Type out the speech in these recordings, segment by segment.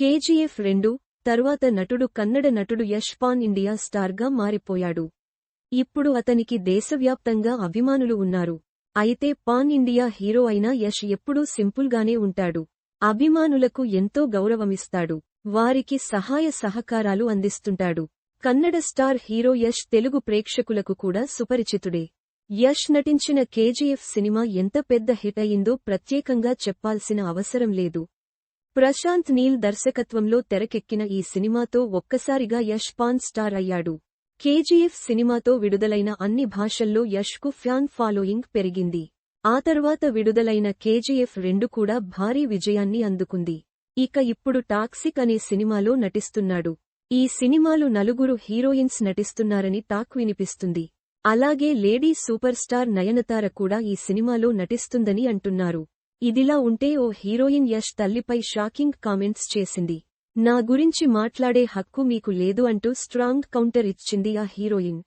KGF రెండు తరువాత నటుడు కన్నడ నటుడు యష్ పాన్ ఇండియా స్టార్గా మారిపోయాడు. ఇప్పుడు అతనికి దేశవ్యాప్తంగా అభిమానులు ఉన్నారు. అయితే పాన్ ఇండియా హీరో అయిన యష్ ఎప్పుడూ సింపుల్గానే ఉంటాడు. అభిమానులకు ఎంతో గౌరవమిస్తాడు. వారికి సహాయ సహకారాలు అందిస్తుంటాడు. కన్నడ స్టార్ హీరో యష్ తెలుగు ప్రేక్షకులకు కూడా సుపరిచితుడే. యష్ నటించిన కేజీఎఫ్ సినిమా ఎంత పెద్ద హిట్ అయిందో ప్రత్యేకంగా చెప్పాల్సిన అవసరం లేదు. ప్రశాంత్ నీల్ దర్శకత్వంలో తెరకెక్కిన ఈ సినిమాతో ఒక్కసారిగా యష్ పాన్ స్టార్ అయ్యాడు. కేజీఎఫ్ సినిమాతో విడుదలైన అన్ని భాషల్లో యష్కు ఫ్యాన్ ఫాలోయింగ్ పెరిగింది. ఆ తర్వాత విడుదలైన కేజీఎఫ్ రెండు కూడా భారీ విజయాన్ని అందుకుంది. ఇక ఇప్పుడు టాక్సిక్ అనే సినిమాలో నటిస్తున్నాడు. ఈ సినిమాలు నలుగురు హీరోయిన్స్ నటిస్తున్నారని టాక్ వినిపిస్తుంది. అలాగే లేడీ సూపర్ స్టార్ నయనతార కూడా ఈ సినిమాలో నటిస్తుందని అంటున్నారు. ఇదిలా ఉంటే ఓ హీరోయిన్ యష్ తల్లిపై షాకింగ్ కామెంట్స్ చేసింది. నా గురించి మాట్లాడే హక్కు మీకు లేదు అంటూ స్ట్రాంగ్ కౌంటర్ ఇచ్చింది ఆ హీరోయిన్.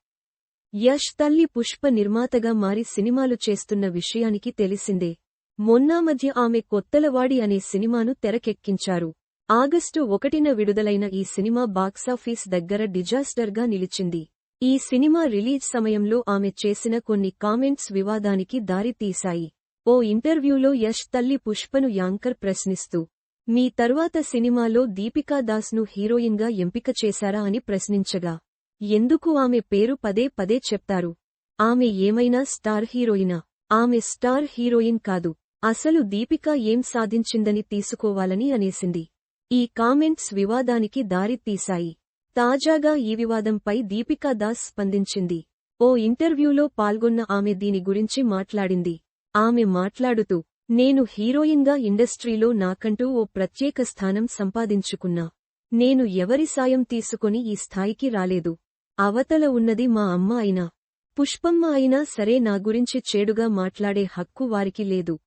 యష్ తల్లి పుష్ప నిర్మాతగా మారి సినిమాలు చేస్తున్న విషయానికి తెలిసిందే. మొన్నా మధ్య ఆమె కొత్తలవాడి అనే సినిమాను తెరకెక్కించారు. ఆగస్టు ఒకటిన విడుదలైన ఈ సినిమా బాక్సాఫీస్ దగ్గర డిజాస్టర్గా నిలిచింది. ఈ సినిమా రిలీజ్ సమయంలో ఆమె చేసిన కొన్ని కామెంట్స్ వివాదానికి దారితీశాయి. ఓ ఇంటర్వ్యూలో యష్ తల్లి పుష్పను యాంకర్ ప్రశ్నిస్తూ మీ తరువాత సినిమాలో దీపికా దాస్ను హీరోయిన్గా ఎంపిక చేశారా? అని ప్రశ్నించగా ఎందుకు ఆమె పేరు పదే పదే చెప్తారు? ఆమె ఏమైనా స్టార్ హీరోయినా? ఆమె స్టార్ హీరోయిన్ కాదు. అసలు దీపికా ఏం సాధించిందని తీసుకోవాలని అనేసింది. ఈ కామెంట్స్ వివాదానికి దారి తీశాయి. తాజాగా ఈ వివాదంపై దీపికా దాస్ స్పందించింది. ఓ ఇంటర్వ్యూలో పాల్గొన్న ఆమె దీని గురించి మాట్లాడింది. ఆమె మాట్లాడుతూ నేను హీరోయిన్గా ఇండస్ట్రీలో నాకంటూ ఓ ప్రత్యేక స్థానం సంపాదించుకున్నా. నేను ఎవరి సాయం తీసుకుని ఈ స్థాయికి రాలేదు. అవతల ఉన్నది మా అమ్మ అయినా. పుష్పమ్మ అయినా సరే నా గురించి చేడుగా మాట్లాడే హక్కు వారికి లేదు.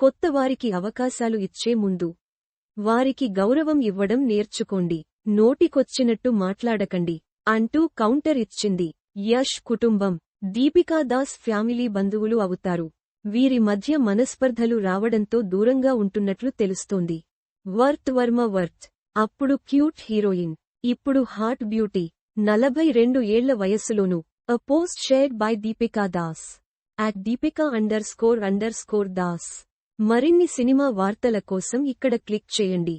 కొత్త వారికి అవకాశాలు ఇచ్చే ముందు. వారికి గౌరవం ఇవ్వడం నేర్చుకోండి. నోటికొచ్చినట్టు మాట్లాడకండి. అంటూ కౌంటర్ ఇచ్చింది. యష్ కుటుంబం. దీపికాదాస్ ఫ్యామిలీ బంధువులు అవుతారు. వీరి మధ్య మనస్పర్ధలు రావడంతో దూరంగా ఉంటున్నట్లు తెలుస్తోంది. Worth Varma worth. అప్పుడు క్యూట్ హీరోయిన్. ఇప్పుడు హాట్ బ్యూటీ. నలభై రెండు ఏళ్ళ వయస్సులోనూ. A post shared by Deepika Das at Deepika under score under score Das మరిన్ని సినిమా వార్తల కోసం ఇక్కడ క్లిక్ చేయండి.